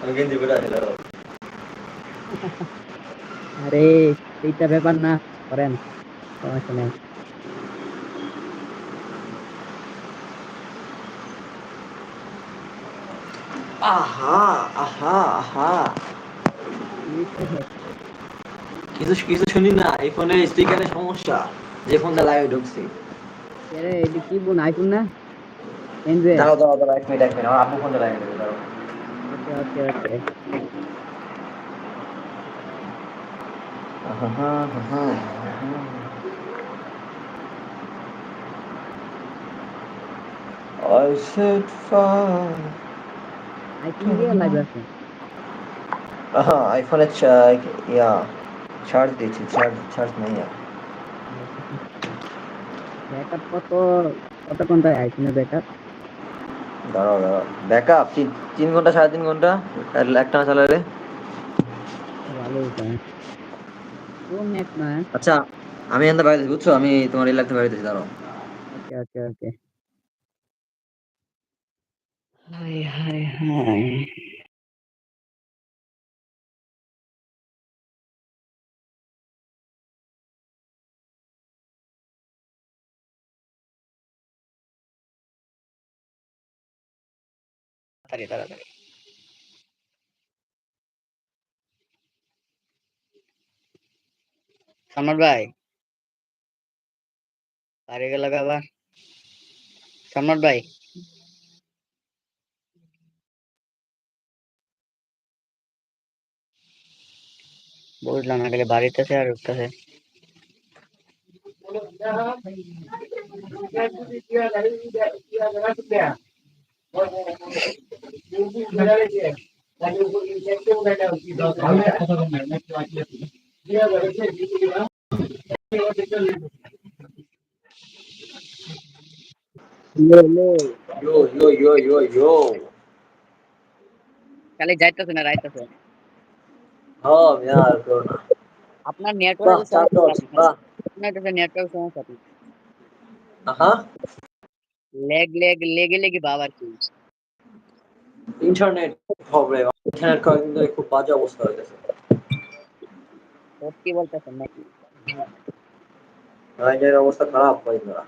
আমি গেঞ্জি পরে আছি আরে এইটা ব্যাপার না করেন সমস্যা নেই। আহা আহা আহা। কিছু কিছু শুনি না এই ফোনে স্পিকারের সমস্যা যে ফোনটা লাইভে ঢুকছি। আরে এটা কি বোন আইফোন না? দাঁড়াও দাঁড়াও দাঁড়াও এক মিনিট এক মিনিট আমার আপু ফোনটা লাইভে ঢুকছে দাঁড়াও ওকে ওকে ওকে আহা, আহা, আহা। I said fire. আইফোন দিয়ে লাইভ আছে আহা আইফোনে চা- ইয়া চার্জ দিয়েছি চার্জ চার্জ নেই আর। ব্যাকআপ কত কতক্ষণ তাই আইফোনের ব্যাকআপ দাঁড়াও দাঁড়াও। দেখা তিন ঘণ্টা সাড়ে তিন ঘণ্টা? একটা না চালালে? আচ্ছা আমি এখান বাইরে বুঝছ? আমি তোমার এই লাগতে বাইরে দাঁড়াও। Okay okay okay. Hi hi hi তাড়াতাড়ি তাড়াতাড়ি সম্রাট ভাই পারে গেল আবার সম্রাট ভাই বুঝলাম না গেলে বাড়িতেছে আর উঠতেছে ইয়ো ইয়ো ইয়ো ইয়ো ইয়ো খালি যাইতেছে না রাইতেছে হ্যাঁ মিয়া আর করো না আপনার বাহ নেটওয়ার্ক চার দশ বাহ আপনার কাছে নেটওয়ার্ক সমস্যা কি আহা লেগ লেগ লেগে লেগে ভাব আর কি ইন্টারনেট প্রবলেম ইন্টারনেট কয়েকদিন ধরে খুব বাজে অবস্থা হয়ে গেছে সত্যি বলতেছেন নাকি? ইন্টারনেটের অবস্থা খারাপ কয়েকদিন ধরে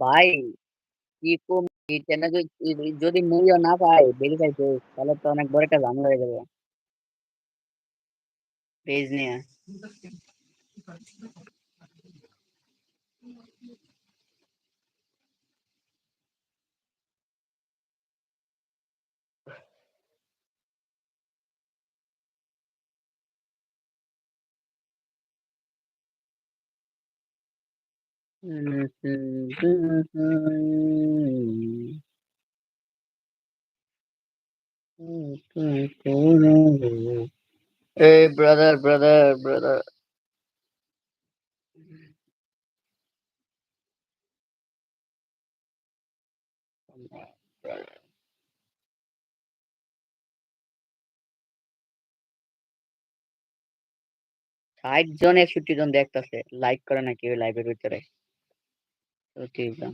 ভাই কি কম এই চ্যানেল যদি মূল্য না পায় ভেরিফাই পেজ তাহলে তো অনেক বড় একটা ঝামেলা হয়ে যাবে। পেজ নিয়ে। Hey, brother, brother, brother. ষাট জন একষট্টি জন দেখতেছে লাইক করে না কেউ লাইভের ভিতরে তো ঠিক আছে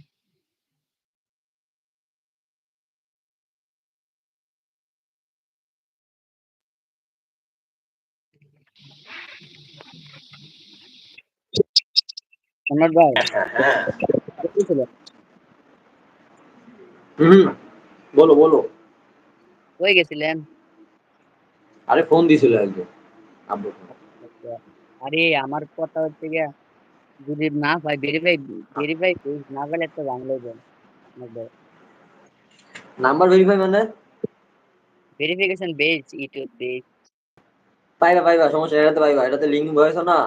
সম্রাট ভাই কোথায় ছিল? হুম বলো বলো কই গেছিলেন আরে ফোন দিছিল একজন আব্বু ফোন। আরে আমার কথা হচ্ছে গিয়া যদি না পাই ভেরিফাই ভেরিফাই না পেলে তো ঝামেলা হয়ে যাবে নাম্বার ভেরিফাই মানে? ভেরিফিকেশন বেজ ইউটিউব বেজ পাইবা পাইবা সমস্যা নেই, এটাতে পাইবা। এটাতে লিঙ্ক হয়েছে না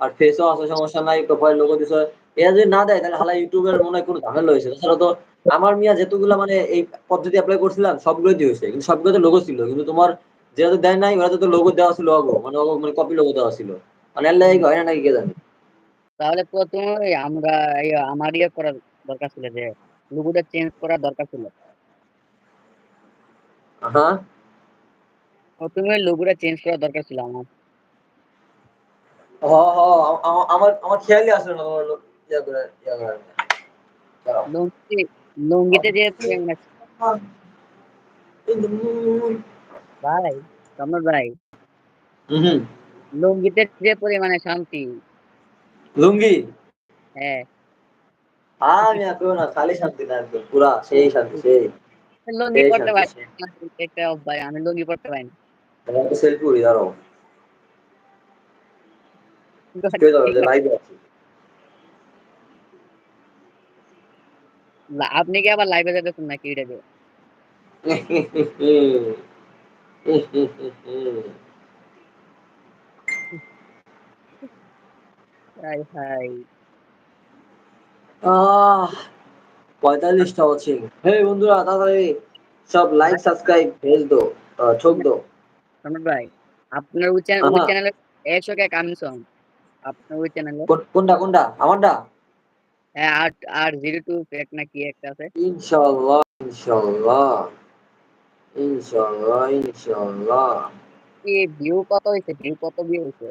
আর ফেসও আছে সমস্যা নাই প্রোফাইল লোগো দিছে। এটা যদি না দেয় তাহলে হালা ইউটিউবের মনে হয় কোনো ঝামেলা হয়েছে। তাছাড়া তো আমার মিয়া যেতগুলো মানে এই পদ্ধতি অ্যাপ্লাই করছিলাম সবগুলোই দিয়ে হয়েছে। কিন্তু সবগুলোতে লোগো ছিল। কিন্তু তোমার যেটা তো দেয় নাই ওটাতে তো লোগো দেওয়া ছিল অগো মানে অগো মানে কপি লোগো দেওয়া ছিল। মানে এর লাগে হয় না নাকি কে জানে? তাহলে প্রথমে আমরা এই আমার ইয়ে করার দরকার ছিল যে লোগোটা চেঞ্জ করার দরকার ছিল। হ্যাঁ প্রথমে লোগোটা চেঞ্জ করার দরকার ছিল আমার। আমার আমার খেয়ালই আসলে না তোমার ইয়া করে ইয়া করে। লুঙ্গি লুঙ্গিতে যে ভাই ভাই। হুম হুম। লুঙ্গিতে যে পরিমাণে শান্তি। লুঙ্গি হ্যাঁ আমি এখন না খালি শান্তি না একদম পুরা সেই শান্তি সেই লুঙ্গি সেই পড়তে শান্তি পারি সেই। না। একটা অভ্যাস আমি লুঙ্গি পড়তে পারি না। আমার তো সেলফি উড়ি দাঁড়াও কে দাঁড়াও যে লাইভে আছি লা- আপনি কি আবার লাইভে যেতেছেন নাকি এটা যে হাই হাই আহ পঁয়তাল্লিশটা ওয়াচিং হে বন্ধুরা তাড়াতাড়ি সব লাইক সাবস্ক্রাইব ভেজ দো ঠোক দো সম্রাট ভাই আপনার ওই চ্যানেল ওই চ্যানেলে একশো কে কামিং সং আপনার ওই চ্যানেলে কোনটা কোনটা? আমারটা? হ্যাঁ আর আর জিরো টু এক না কি একটা আছে। ইনশাআল্লাহ ইনশাআল্লাহ ইনশাআল্লাহ ইনশাআল্লাহ। কি ভিউ কত হয়েছে ভিউ কত ভিউ হয়েছে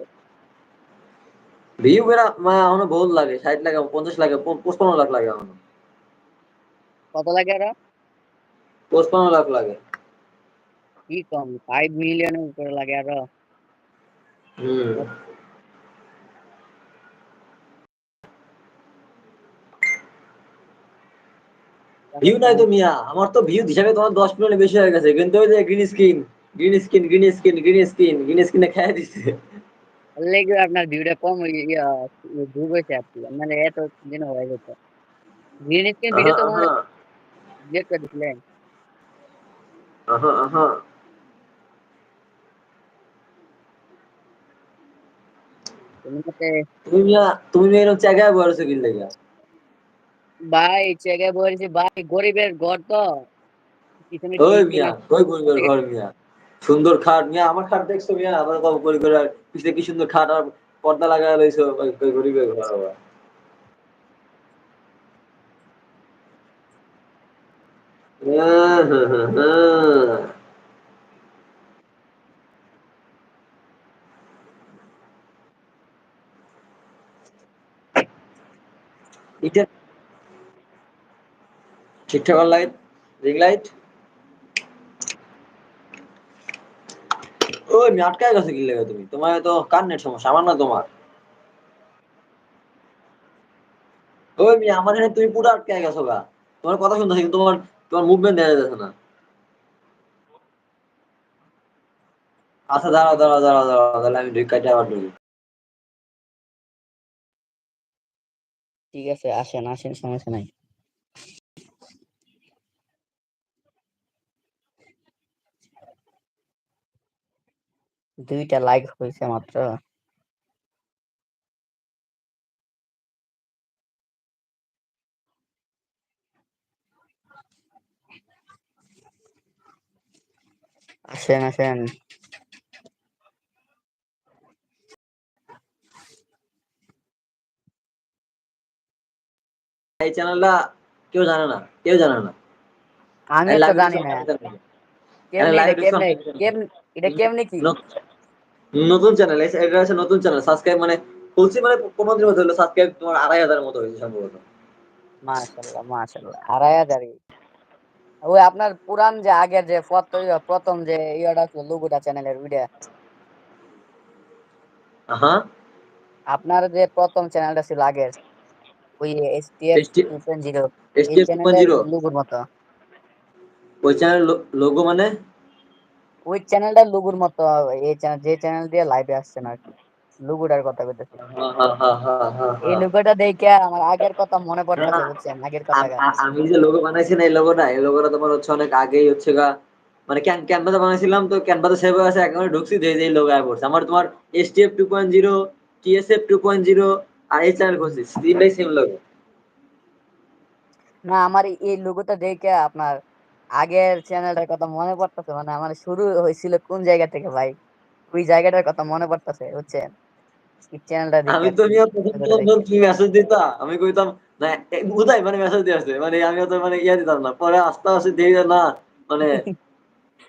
ভিউ মেরা মা আমার বহুত লাগে ষাট লাগে পঞ্চাশ লাগে প- পঁচপান্ন লাখ লাগে আমার কত লাগে লাখ লাগে। কি কম মিলিয়নের উপরে লাগে আরও হুম। ভিউ নাই তো মিয়া আমার তো ভিউ হিসাবে তোমার দশ মিলিয়ন বেশি হয়ে গেছে কিন্তু ওই যে green screen green screen green screen green screen green স্ক্রিনে খেয়ে দিচ্ছে লেগে আপনার ভিউটা কম হয়ে- ইয়া ভিউ হয়েছে আর কি মানে এত দিন হয়ে গেছে গ্রিন স্ক্রিন ভিডিও তো আহা, ডিলেট করে দিছিলেন আহা, আহা। তুমি মতে তুমি মিয়া তুমি মিয়া এরকম জায়গায় বসে কিনলে গা ভাই চেকে বলছি ভাই গরিবের ঘর তো পিছনে ওই টিন মিয়া টিন ওই গরিবের ঘর মিয়া সুন্দর খাট। মিয়া, আমার খাট দেখছ মিয়া? আবার কম করে করে পিছনে কি সুন্দর খাট আর পর্দা লাগায় রয়েছে গরিবের ঘর আবার। ঠিকঠাক লাইট রিং লাইট আমি আটকায় গেছে কি লেগে তুমি। তোমার তো কান নেট সমস্যা, আমার না তোমার। ওই মি আমার এখানে তুমি পুরো আটকায় গেছো গা। তোমার কথা শুনতেছি, কিন্তু তোমার তোমার মুভমেন্ট দেখা যাচ্ছে না। আচ্ছা দাঁড়াও দাঁড়াও দাঁড়াও দাঁড়াও, তাহলে আমি কাটে আবার ঢুকি ঠিক আছে, আসেন আসেন, সমস্যা নাই। দুইটা লাইক হয়েছে মাত্র। আসেন আসেন। এই চ্যানেলটা কেউ জানে না কেউ জানে না। আমি তো জানি না। কেমনে কেমনে এটা কেমনে কি? নতুন চ্যানেল এটা হচ্ছে নতুন চ্যানেল সাবস্ক্রাইব মানে খুলছি মানে পনেরো দিন মতো হলো সাবস্ক্রাইব তোমার আড়াই হাজারের মতো হয়েছে সম্ভবত। মাশাল্লাহ মাশাল্লাহ আড়াই হাজারই। ওই আপনার পুরান যে আগের যে প্রথম যে ইয়েটা ছিল লোগোটা চ্যানেলের ওইটা? হ্যাঁ আপনার যে প্রথম চ্যানেলটা ছিল আগের ওই STF ST- two point zero এই এসটিএফ টু চ্যানেলের জিরো লোগোর মতো। ওই চ্যানেল লোগো মানে? ওই চ্যানেলটার লোগোর মতো এই চ্যানেল যে চ্যানেল দিয়ে লাইভে আসছেন আর কি। লোগোটার কথা হ্যাঁ, হ্যাঁ, হ্যাঁ, হ্যাঁ, হ্যাঁ, এই। লোগোটা দেখে আমার আগের কথা মনে পড়তেছে না, বুঝছেন? আগের কথা আমি যে লোগো বানাইছি না এই লোগোটা এই লোগোটা তোমার হচ্ছে অনেক আগেই হচ্ছে গা মানে ক্যান ক্যানভাতে বানাইছিলাম তো ক্যানভাসে সেভ হয়ে আছে একেবারে ঢুকছি যে এই লোগো আয় পড়ছে। আমার তোমার STF two point zero TSF two point zero আর এই চ্যানেল করছি তিনটাই সেম লোগো না আমার এই- এই লোগোটা দেখে আপনার আগের চ্যানেলটার কথা মনে পড়তেছে মানে আমার শুরু হয়েছিল কোন জায়গা থেকে ভাই? ওই জায়গাটার কথা মনে পড়তেছে বুঝছেন? এই চ্যানেলটা আমি তো তুমি মেসেজ দিতা? আমি কইতাম না উদয় মানে মেসেজ দিয়ে আসছে মানে আমি তো মানে ইয়া দিতাম না। পরে আস্তে আস্তে যে না মানে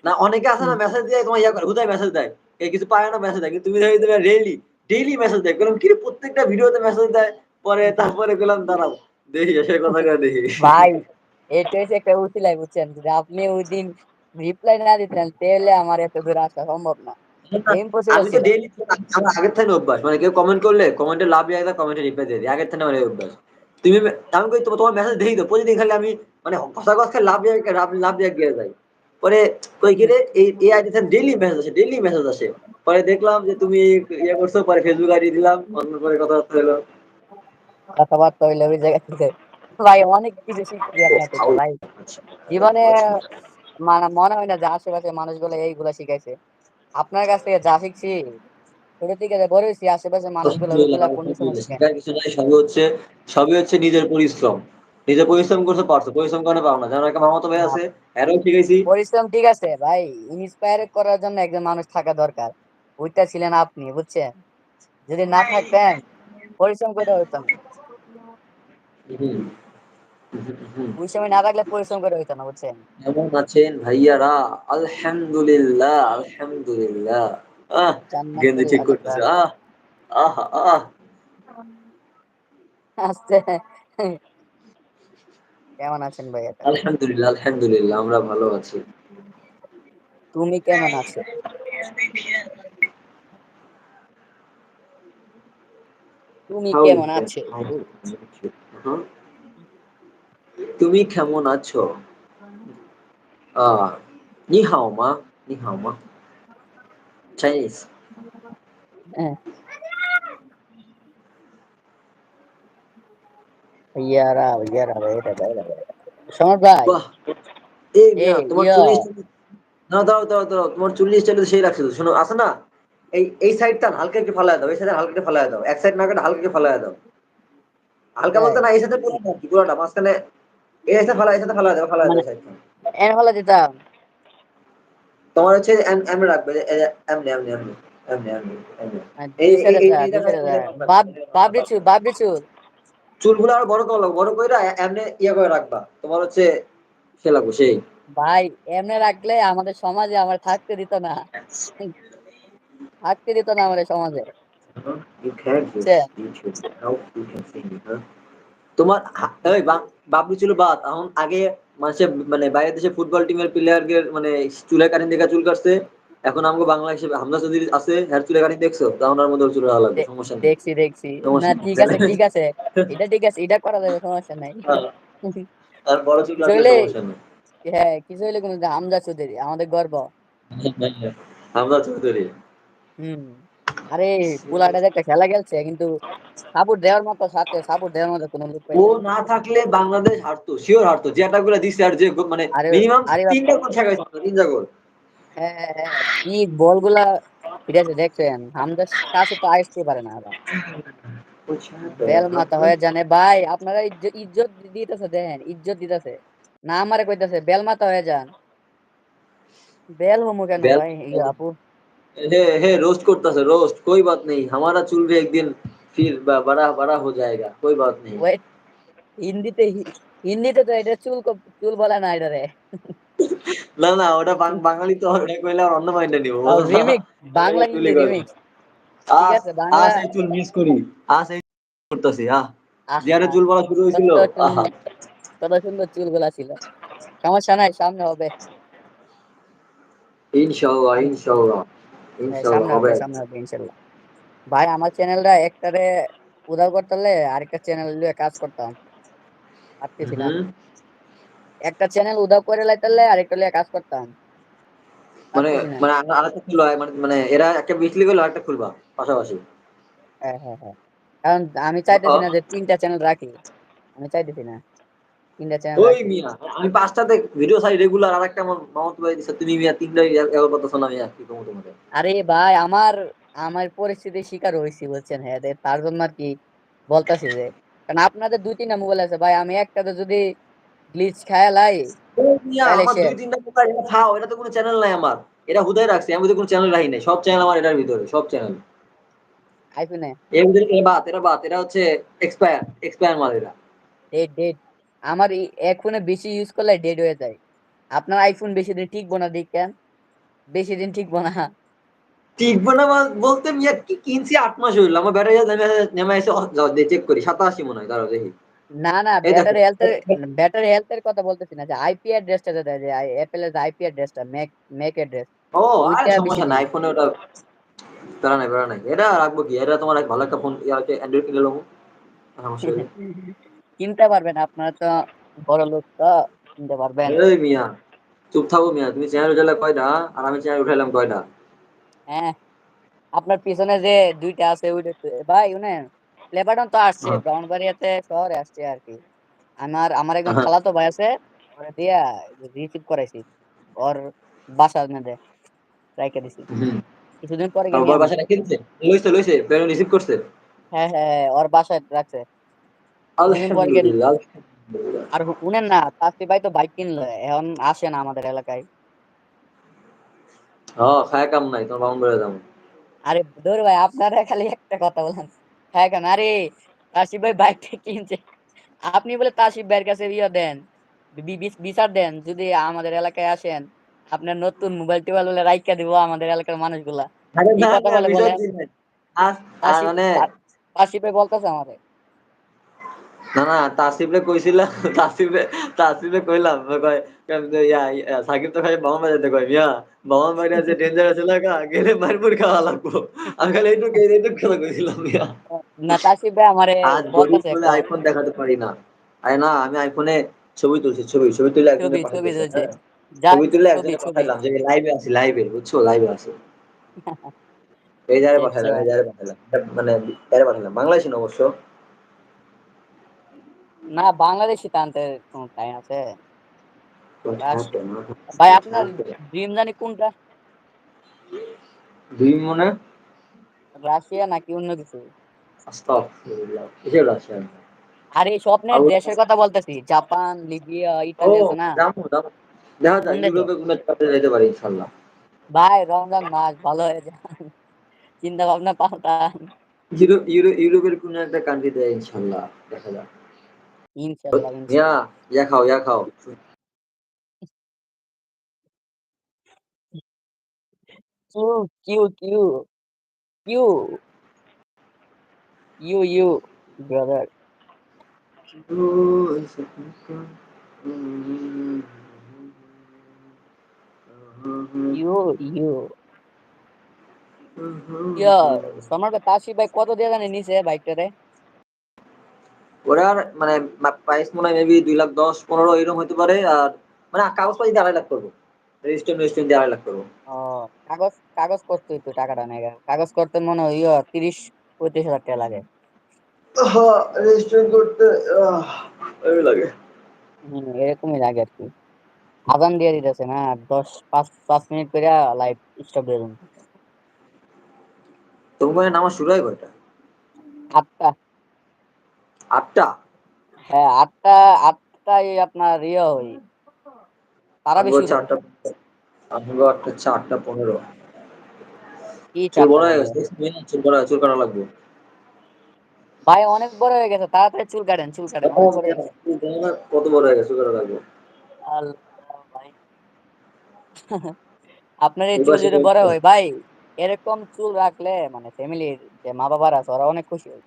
না অনেকে আছে না মেসেজ দিয়ে তোমার ইয়া করে উদয় মেসেজ দেয়। এই কিছু পায় না মেসেজ দেয় কিন্তু তুমি দেখি তুমি ডেইলি ডেইলি মেসেজ দেয়। বললাম কি প্রত্যেকটা ভিডিওতে মেসেজ দেয়? পরে তারপরে গেলাম দাঁড়াও দেখি সে কথা দেখি। ভাই এটা হচ্ছে একটা উচিলাই বুঝছেন? যে আপনি ওই দিন রিপ্লাই না দিতেন তাহলে আমার এত দূর আসা সম্ভব না। আগের থেকে অভ্যাস। মানে কেউ কমেন্ট করলে কমেন্টে লাভ যায় কমেন্টে রিপ্লাই দিয়ে দিই। আগের থেকে এই অভ্যাস। তুমি আমি কই তোমার মেসেজ দেখি তো প্রতিদিন খালি আমি মানে কথা কথা লাভ লাভ যায় গিয়ে যাই। পরে কই কি রে এই এই আইডি ডেইলি মেসেজ আসে ডেইলি মেসেজ আসে। পরে দেখলাম যে তুমি ইয়ে করছ পরে ফেসবুক আইডি দিলাম অন্য পরে কথা হলো। কথাবার্তা হইলে ওই জায়গা থেকে ভাই অনেক কিছু শিখছি আপনার থেকে ভাই জীবনে মানে মনে হয় না যে আশেপাশে মানুষগুলো এইগুলো শিখাইছে। আপনার কাছ থেকে যা শিখছি ছোট থেকে যে বড় হয়েছি আশেপাশে মানুষগুলো কিছু নাই সবই হচ্ছে সবই হচ্ছে নিজের পরিশ্রম। নিজে পরিশ্রম করতে পারছ পরিশ্রম করে পাও না। যেমন একটা মামাতো ভাই আছে এরও শিখেছি পরিশ্রম ঠিক আছে ভাই ইন্সপায়ার করার জন্য একজন মানুষ থাকা দরকার। ওইটা ছিলেন আপনি বুঝছেন? যদি না থাকতেন পরিশ্রম করে হইতো না পরিশ্রম করে হইতো না বুঝছেন? কেমন আছেন ভাইয়ারা আলহামদুলিল্লাহ আলহামদুলিল্লাহ। আহ গেঞ্জি ঠিক করতেছে। আহ আহ আহ আস্তে। কেমন আছেন ভাইয়া আলহামদুলিল্লাহ আলহামদুলিল্লাহ আমরা ভালো আছি। তুমি কেমন আছো? তুমি কেমন আছো। তুমি কেমন আছো? আহ নি হাও মা নি হাও মা। চাইনিজ হ্যাঁ। ইয়ারা ইয়ারা ভাইরা ভাইরা সমর ভাই। এই তোমার চল্লিশ না দাও দাও দাও তোমার চল্লিশ চালিয়ে সেই রাখছো তো। শোনো আছে না। এই এই সাইডটা হালকা একটু ফালায় দাও। এই সাইডে হালকা একটু ফালায় দাও। এক সাইড না কেটে হালকা একটু ফালায় দাও। হালকা বলতে না এই সাইডে পুরোটা। মাঝখানে ফালা দাও দাও মানে- দিতাম। তোমার হচ্ছে এমনি রাখবে এমনি এমনি এমনি এমনি এমনি বাপ বাবরি চুল বাবরি চুল চুলগুলো আরও বড় করো বড় কইরা এমনি ইয়ে করে রাখবা। তোমার হচ্ছে সে লাগবো সেই। ভাই এমনি রাখলে আমাদের সমাজে আমার থাকতে দিত না। থাকতে দিত না আমাদের সমাজে। You just you can sing it, huh? তোমার ওই বাবলু ছিল বাদ। এখন আগে মানুষের মানে বাইরের দেশে ফুটবল টিমের প্লেয়ারদের মানে চুলে কাটিং দেখা চুল কাটছে। এখন আমাকে বাংলাদেশে হামজা চৌধুরী আছে হ্যার চুলে কাটিং দেখছ? তখন ওর মধ্যে চুল লাগবে সমস্যা নেই। দেখছি দেখছি। না ঠিক আছে ঠিক আছে। এটা ঠিক আছে এটা করা যাবে সমস্যা নাই। হ্যাঁ, আর বড় চুল চলে- সমস্যা নেই। হ্যাঁ কিছু হইলে কোনো হামজা চৌধুরী আমাদের গর্ব। হামজা চৌধুরী। হুম। আরে পোলাটা যে একটা খেলা খেলছে কিন্তু সাপোর্ট দেওয়ার মতো সাথে সাপোর্ট দেওয়ার মতো কোনো লোক ও না। থাকলে বাংলাদেশ হারতো শিওর হারতো যে অ্যাটাকগুলো দিচ্ছে আর যে মানে মিনিমাম তিনটা গোল ঠেকাইছে তিনটা গোল। হ্যাঁ হ্যাঁ, কি বলগুলা ঠিক আছে দেখছেন হামজার কাছে তো আসতে পারে না আবার। বেল মাথা হয়ে জানে ভাই আপনারা ইজ্জত দিতেছে দেখেন ইজ্জত দিতেছে। না আমারে কইতাছে বেল মাথা হয়ে যান। বেল হোমো কেন ভাই আপু? हे हे रोस्ट करता है रोस्ट कोई बात नहीं हमारा चूल भी एक दिन फिर ब- बड़ा बड़ा हो जाएगा कोई बात नहीं ওয়েট হিন্দিতে হি- হিন্দিতে তো এটা চুল ক- চুল বলে না এটা রে না না ওটা বাং- বাঙালি তো ওটা কইলে আর অন্য মাইন্ডে নিব রিমিক্স বাংলা হিন্দি চুলি করে। রিমিক্স ঠিক আজ আছে, বাংলা- আজ এই চুল মিস করি আজ এই করতেছি আহ আহা, জিয়ারে চুল বলা শুরু হয়েছিল কত আহা সুন্দর- কত সুন্দর চুলগুলা ছিল সমস্যা নাই সামনে হবে ইনশাআল্লাহ ইনশাআল্লাহ হ্যাঁ, ইনশাআল্লাহ সামনে হবে হবে। সামনে হবে ইনশাল্লাহ। ভাই আমার চ্যানেলটা একটারে উদাও করতে আরেকটা চ্যানেল নিয়ে কাজ করতাম একটা চ্যানেল উদাও করে লাইতালে আরেকটা লিয়ে কাজ করতাম মানে মানে আরেকটা খুলবা মানে মানে এরা একটা বিকলি করলে আরেকটা খুলবা পাশাপাশি। হ্যাঁ হ্যাঁ হ্যাঁ। কারণ আমি চাইতেছি না যে তিনটা চ্যানেল রাখি। আমি চাইতেছি না। তিনটা চ্যানেল ওই মিয়া আমি পাঁচটাতে ভিডিও সাই রেগুলার আর একটা আমার মামাতো ভাই দিছে। তুমি মিয়া তিনটা এগারো কথা শোনা মিয়া কি কমো তোমাকে? আরে ভাই আমার আমার পরিস্থিতির শিকার বলছেন হ্যাঁ তার জন্য আর কি বলতাছি যে কারণ আপনাদের দুই তিনটা মোবাইল আছে ভাই আমি একটাতে যদি গ্লিচ আমার দুই তিনটা মোবাইল এটা খাও এটা তো কোনো চ্যানেল নাই আমার। এটা হুদাই রাখছি আমি তো কোনো চ্যানেল রাখি নাই সব চ্যানেল আমার এটার ভিতরে সব চ্যানেল আইফোনে? এর ভিতরে এ বাত এরা বাত এটা হচ্ছে এক্সপায়ার এক্সপায়ার মাল ডেট ডেট আমার এক ফোনে বেশি ইউজ করলে ডেড হয়ে যায়। আপনার আইফোন বেশি দিন টিকবো না দেখেন বেশি দিন টিকবো না। টিকবো না বল- বলতে মিয়া কি কিনছি আট মাস হইল। আমার ব্যাটারি নেমে নেমে এসে চেক করি। সাতাশি মনে হয় দাঁড়াও দেখি। না না ব্যাটারি হেলথের ব্যাটারি হেলথের কথা বলতেছি না। যে আইপি অ্যাড্রেসটা দেয় যে অ্যাপেলের যে আইপি অ্যাড্রেসটা ম্যাক ম্যাক অ্যাড্রেস ও আর সমস্যা নাই আইফোনে ওটা প্যারা নাই প্যারা নাই। এটা রাখব কি? এটা তোমার এক ভালো একটা ফোন ইয়াকে অ্যান্ড্রয়েড কিনে নেব সমস্যা? কিনতে পারবেন আপনারা তো বড় লোক তো কিনতে পারবেন। এই মিয়া চুপ থাকো মিয়া তুমি চ্যানেল উঠালে কয়টা আর আমি চ্যানেল উঠাইলাম কয়টা হ্যাঁ আপনার পিছনে যে দুইটা আছে ওইটা ভাই উনি লেবারন তো আসছে হ্যাঁ। ব্রাউনবাড়িয়াতে শহরে আসছে আর কি। আমার আমার একজন হ্যাঁ। খালাতো ভাই আছে ওরে দিয়া রিসিভ করাইছি ওর বাসার মধ্যে রাইখে দিছি। কিছুদিন পরে গিয়ে বাসাটা কিনছে? লইছে লইছে পেরো রিসিভ করছে? হ্যাঁ হ্যাঁ হ্যাঁ, ওর বাসায় রাখছে। আলহামদুলিল্লাহ। আর শুনেন না তাসি ভাই তো বাইক কিনলো এখন আসে না আমাদের এলাকায়। হ্যাঁ খায় কাম নাই তোমার যাব। আরে ধর ভাই আপনারা খালি একটা কথা বলেন। হ্যাঁ কেন আরে ভাই বাইকটা কিনছে। আপনি বলে তাসিফ ভাইয়ের কাছে ইয়ে দেন বিচার দেন যদি আমাদের এলাকায় আসেন আপনার নতুন মোবাইল টোবাইল বলে রাইকা দিব আমাদের এলাকার মানুষগুলা। আরে না মানে তাসিফ ভাই বলতেছে আমারে। না না তাসিফলে কইছিলাম তাসিফে তাসিফে কইলাম কয় ইয়া সাকিব তো খালি বামন বাজাতে কয় মিয়া বামন বাড়ি আছে ডেঞ্জারাস এলাকা গেলে মারপুর খাওয়া লাগবো। আমি খালি এইটুকু এইটুকু কথা কইছিলাম মিয়া। না তাসিফ ভাই আমারে আজ বলে আইফোন দেখাতে পারি না। আরে না আমি আইফোনে ছবি তুলছি ছবি ছবি তুলে ছবি তুলছে। হ্যাঁ। যা ছবি তুলে ছবি পাঠাইলাম যে লাইভে আছি লাইভে বুঝছ? লাইভে আছি। এই দেখছ পাঠাইলাম এই জায়গায় পাঠাইলাম মানে বাইরে পাঠাইলাম বাংলাদেশি অবশ্য। না বাংলাদেশি টানতে কোনো টাইম আছে। ভাই আপনার ড্রিম জানি কোনটা? দুই মনে? রাশিয়া নাকি অন্য কিছু? আর স্বপ্নের দেশের কথা বলতেছি। জাপান লিবিয়া ইতালি আছে না? দেখা ইউরোপে কোনো কাজে যেতে পারি ভাই রমজান মাস ভালো হয়ে যান। চিন্তা ভাবনা পাল্টান। ইউরো ইউরো ইউরোপের কোনো একটা কান্ট্রিতে ইনশাল্লাহ দেখা যাক। ইনশাল্লাহ ইয়া ইনশাল্লাহ ইয়া খাও ইয়া খাও কিউ Q Q Q U you brother ইউ ইউ ইয়া সম্রাট তাসি ভাই কত দিয়ে জানি নিছে বাইকটারে ওরা মানে প্রাইস মনে হয় মেবি দুই লাখ দশ পনেরো এরকম হতে পারে আর মানে কাগজপাতি দিয়ে আড়াই লাখ করব। রেজিস্ট্রেশন রেজিস্ট্রেশন দিয়ে আড়াই লাখ করব। ও কাগজ কাগজ করতে হইতো টাকাটা নেই কাগজ করতে মনে হয় ইয়া তিরিশ পঁয়ত্রিশ হাজার টাকা লাগে। রেজিস্ট্রেশন করতে লাগে। হম এরকমই লাগে আর কি। আজান দিয়ে দিতেছে না দশ পাঁচ পাঁচ মিনিট করে লাইভ স্টপ দিয়ে দিন। তোমার নামাজ শুরু হয় কয়টা? আটটা। আটটা? হ্যাঁ আটটা আটটায় আপনার ইয়ে হই তারা বেশি চারটা আটটা চারটা পনেরো। চুল বড় হয়ে গেছে চুল বড় চুল কাটা লাগবে। ভাই অনেক বড় হয়ে গেছে তাড়াতাড়ি চুল কাটেন চুল কাটেন কত বড় হয়ে গেছে চুল কাটা লাগবে আপনার এই এই চুল যদি বড় হয় ভাই এরকম চুল রাখলে মানে ফ্যামিলির যে মা বাবারা আছে ওরা অনেক খুশি হয়।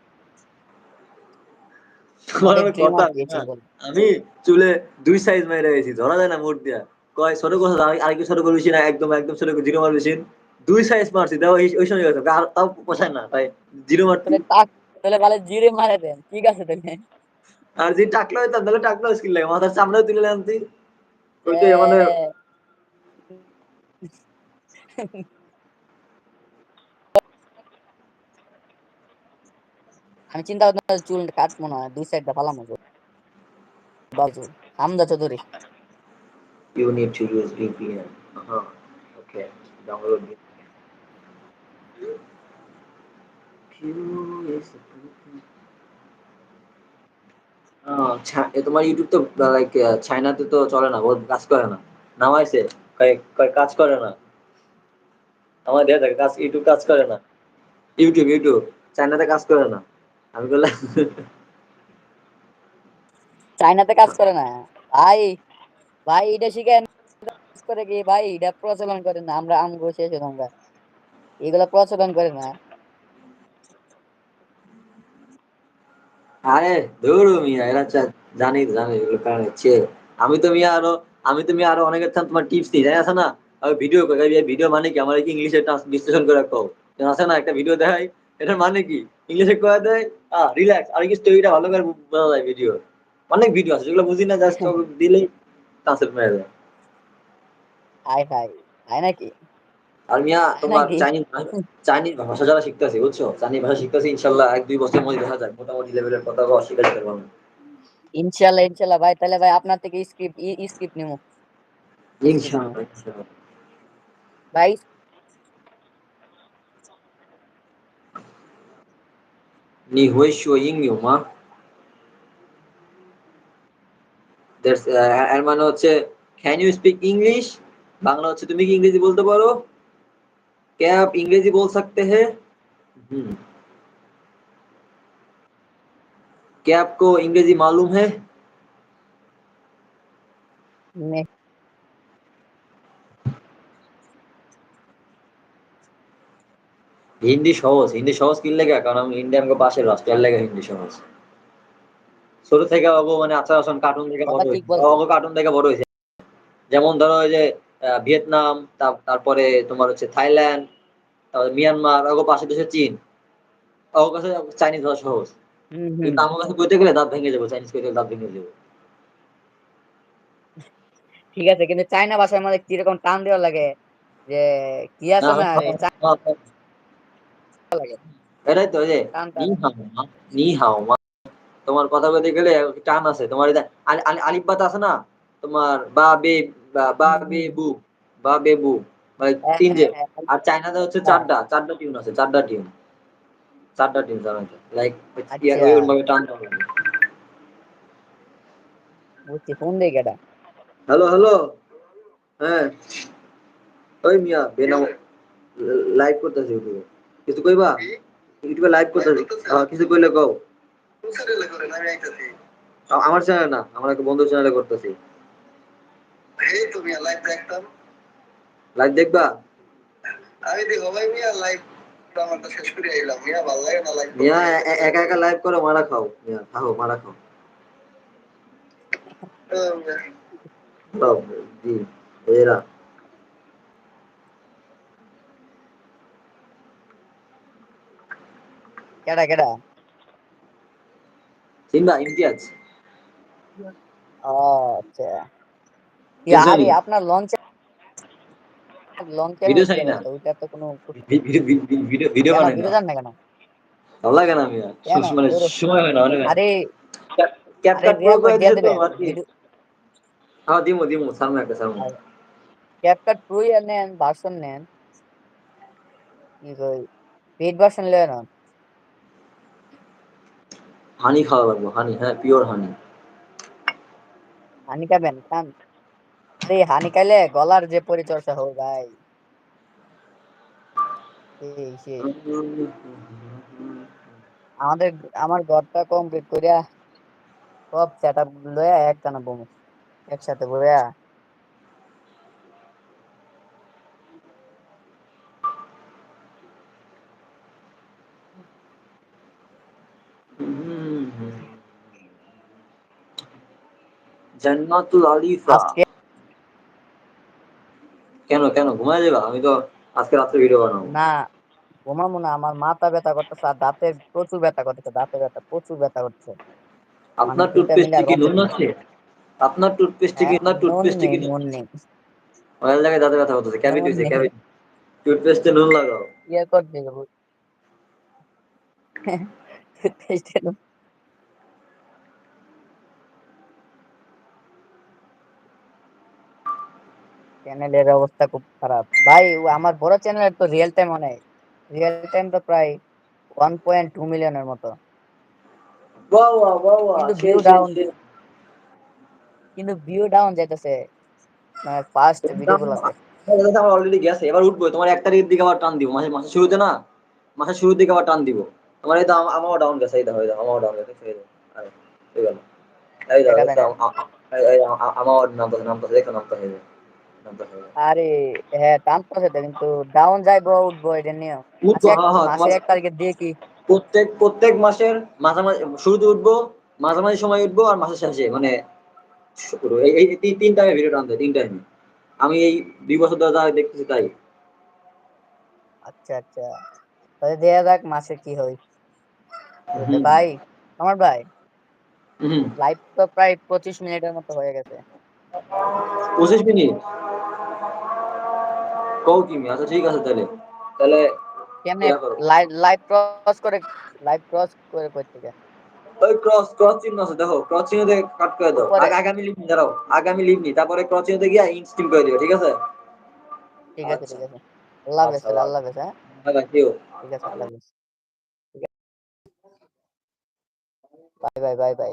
কথা। চুলগুলো। আমি চুলে দুই সাইজ মেরে গেছি ধরা যায় না মোট দিয়া। কয় ছোট কথা আর কি ছোট করবি না একদম একদম ছোট জিরো মারবি দুই সাইজ মারছি তাও ওই সময় আর তাও পোষায় না তাই জিরো মারতি তাহলে ভালো জিরে মারে দেন ঠিক আছে তাহলে। আর যে টাকলা হইতাম তাহলে টাকলা স্কিল লাগে মাথার চামড়াও তুলে আনতি। ওইটাই মানে আমি চিন্তা করতাম চুল কাটবো না দুই সাইডটা ফালাম বাজু হামদা Chowdhury. You need to use VPN. Uh-huh. ছা- তোমার ইউটিউব তো লাইক চাইনাতে তো চলে না, বহুত কাজ করে না। নামাইছে কাজ করে না। আমার থাকে, কাজ ইউটিউব কাজ করে না। ইউটিউব ইউটিউব চাইনাতে কাজ করে না। আমি বললাম চাইনাতে কাজ করে না। ভাই ভাই এটা শিখেন। করে কি ভাই এটা প্রচলন করে না। আমরা আমগো শেষে তোমরা এগুলা প্রচলন করে না। আরে ধুর মিয়া এরা জানি তো, জানি এগুলো কারণ আমি তো মিয়া আরও আমি তো মিয়া আরও অনেকের থেকে তোমার টিপস নিই জানি আছে না? ভিডিও ভিডিও মানে কি? আমার কি ইংলিশে বিশ্লেষণ করে কও। আছে না? একটা ভিডিও দেখাই। এটার মানে কি? ইংলিশে করে দেয় আহ রিল্যাক্স আর কি স্টোরিটা ভালো করে বোঝা যায় ভিডিও অনেক ভিডিও আছে যেগুলো বুঝি না জাস্ট দিলেই কনসেপ্ট মেরে দেয়। হাই হাই হাই নাকি? আর মিয়া তোমার চাইনিজ চাইনিজ ভাষা যারা শিখতেছে বুঝছ? চাইনিজ ভাষা শিখতেছে ইনশাল্লাহ এক দুই বছরের মধ্যে দেখা যায় মোটামুটি লেভেলের কথা শিখে যেতে পারব। ইনশাল্লাহ ইনশাল্লাহ ভাই তাহলে ভাই আপনার থেকে স্ক্রিপ্ট স্ক্রিপ্ট নিবো ইনশাল্লাহ ইনশাল্লাহ। ভাই নি হুই শুয়ো ইংইউ মা দ্যাটস এর মানে হচ্ছে can you speak English Bangla হচ্ছে তুমি কি ইংরেজি বলতে পারো क्या आप इंग्रेजी बोल सकते हैं हम्म क्या आपको अंग्रेजी मालूम है নে হিন্দি সহজ হিন্দি সহজ কিনলে লেগে কারণ আমি ইন্ডিয়ান কো পাশের রাষ্ট্রের লেগে হিন্দি সহজ। ছোট থেকে বাবু মানে আচার আসন কার্টুন থেকে বড় অগো কার্টুন থেকে বড় হয়েছে। যেমন ধরো ওই যে ভিয়েতনাম তারপরে তোমার হচ্ছে থাইল্যান্ড তারপরে মিয়ানমার অগো পাশে দেশে চীন। অগো কাছে চাইনিজ ভাষা সহজ। কিন্তু আমার কাছে কইতে গেলে দাঁত ভেঙে যাব চাইনিজ কইতে দাঁত ভেঙে যাব। ঠিক আছে কিন্তু চাইনা ভাষার মধ্যে কীরকম টান দেওয়া লাগে? যে কি আছে না লাগে এটাই তো যে নি হাও মা তোমার কথা বলতে গেলে টান আছে। তোমার আলিফ বাত আছে না? তোমার বা বে বা- বা বে। বু বা বে হ্যাঁ, তিন যে। হ্যাঁ, হ্যাঁ, আর চায়নাতে হচ্ছে। চারটা চারটা টিউন আছে চারটা টিউন। চারটা টিউন চায়নাতে লাইক আচ্ছা। ভাবে টান বুঝছি ফোন দেই কেটা হ্যালো হ্যালো। হ্যাঁ। ওই মিয়া বেনাম লাইভ করতেছি ইউটিউবে। কিছু কইবা? ইউটিউবে লাইভ করতেছি? হ্যাঁ, কিছু কইলে কও। আমার চ্যানেলে না আমার একটা বন্ধু চ্যানেলে করতেছি। তুমি লাইভ দেখতাম। লাইভ দেখবা? আমি দেখো ভাই মিয়া লাইভ শেষ করে আইলাম। মিয়া ভালো লাগে না লাইভ মিয়া এ- এ- একা একা লাইভ করো মারা খাও। মিয়া খাও মারা খাও। খাও, জি এরা। কেটা কেটা চিনবা ইমতিয়াজ। আচ্ছা। আরে আপনার লঞ্চ লঞ্চ Video চাই না। ওইটা তো কোনো ভিডিও ভিডিও ভিডিও বানাই ভিডিও না জান না কেন? ভালো লাগে না কেন? মানে সময় হয় না মানে আরে ক্যাপকাট প্রো করে দিয়া ভিডিও হ্যাঁ দিমু দিমু সামনে একটা সামনে ক্যাপকাট প্রো নেন ভার্সন নেন। কি কই পেড ভার্সন লয় না হানি খাওয়া লাগবো, হানি হ্যাঁ পিওর হানি। হানি খাবেন? খান। আরে হানি খাইলে গলার যে পরিচর্যা হোক ভাই। আমাদের, আমার ঘরটা কমপ্লিট করিয়া সব সেট আপ লইয়া একটানা বমু। একসাথে বইয়া জান্নাতুল আলিফা। কেন কেন? ঘুমায় যাবা? আমি তো আজকে রাত্রে ভিডিও বানাবো। না ঘুমাবো না। আমার মাথা ব্যথা করতেছে আর দাঁতে প্রচুর ব্যথা করতেছে দাঁতে ব্যথা প্রচুর ব্যথা করছে আপনার মানে টুথপেস্টে কি নুন আছে? আপনার টুথপেস্টে কি হ্যাঁ, আপনার টুথপেস্টে কি নুন নেই। জায়গায় দাঁতে ব্যথা করতেছে ক্যাভিটি। ক্যাভিটি টুথপেস্টে নুন লাগাও। ইয়ে যাব Toothpaste এর চ্যানেলের অবস্থা খুব খারাপ ভাই আমার বড় চ্যানেলের তো রিয়েল টাইম অনেক রিয়েল টাইম তো প্রায় ওয়ান পয়েন্ট টু মিলিয়নের মতো কিন্তু ভিউ ডাউন যাইতেছে মানে ফার্স্ট ভিডিও আমার অলরেডি গেছে এবার উঠবো তোমার এক তারিখের দিকে আবার টান দিব মাসের মাসের শুরুতে না মাসের শুরুর দিকে আবার টান দিব তোমার এই তো আম- আমারও ডাউন গেছে এই দেখো এই দেখো আমারও ডাউন গেছে এই দেখো, এই গেল দেখো দেখা এই যায় দেখো, আ- আ- এই- আরে হ্যাঁ তো কিন্তু ডাউন যাইবো উঠবো এটা নিয়ে আচ্ছা এক হ্যাঁ, হ্যাঁ, মাসে এক তারিখে কি? প্রত্যেক প্রত্যেক মাসের মাঝামাঝি শুরুতে উঠবো মাঝামাঝি সময় উঠবো আর মাসের শেষে মানে এই তিন- টাইমে ভিডিও টানতে তিন টাইমে আমি এই দুই বছর ধরে যা দেখতেছি তাই। আচ্ছা আচ্ছা। তাহলে দেয়া যাক মাসে কি হয়। ভাই আমার ভাই লাইভ তো প্রায় পঁচিশ মিনিটের মতো হয়ে গেছে। পঁচিশ মিনিট? কও কিমি আচ্ছা ঠিক আছে তাহলে। তাহলে কেমনে? লাইভ লাইভ ক্রস করে লাইভ ক্রস করে কই থেকে ওই ক্রস ক্রস চিহ্ন আছে দেখো। ক্রস চিহ্ন দিয়ে কাট করে দাও। আগামী লিভ নি দাঁড়াও। আগামী লিভ নি তারপরে ক্রস চিহ্নতে গিয়ে ইনস্টিম করে দিও ঠিক আছে? ঠিক আছে আচ্ছা। ঠিক আছে। আল্লাহ হাফেজ আচ্ছা, আল্লাহ হাফেজ হ্যাঁ? বাই ঠিক আছে আল্লাহ হাফেজ। Bye bye bye bye.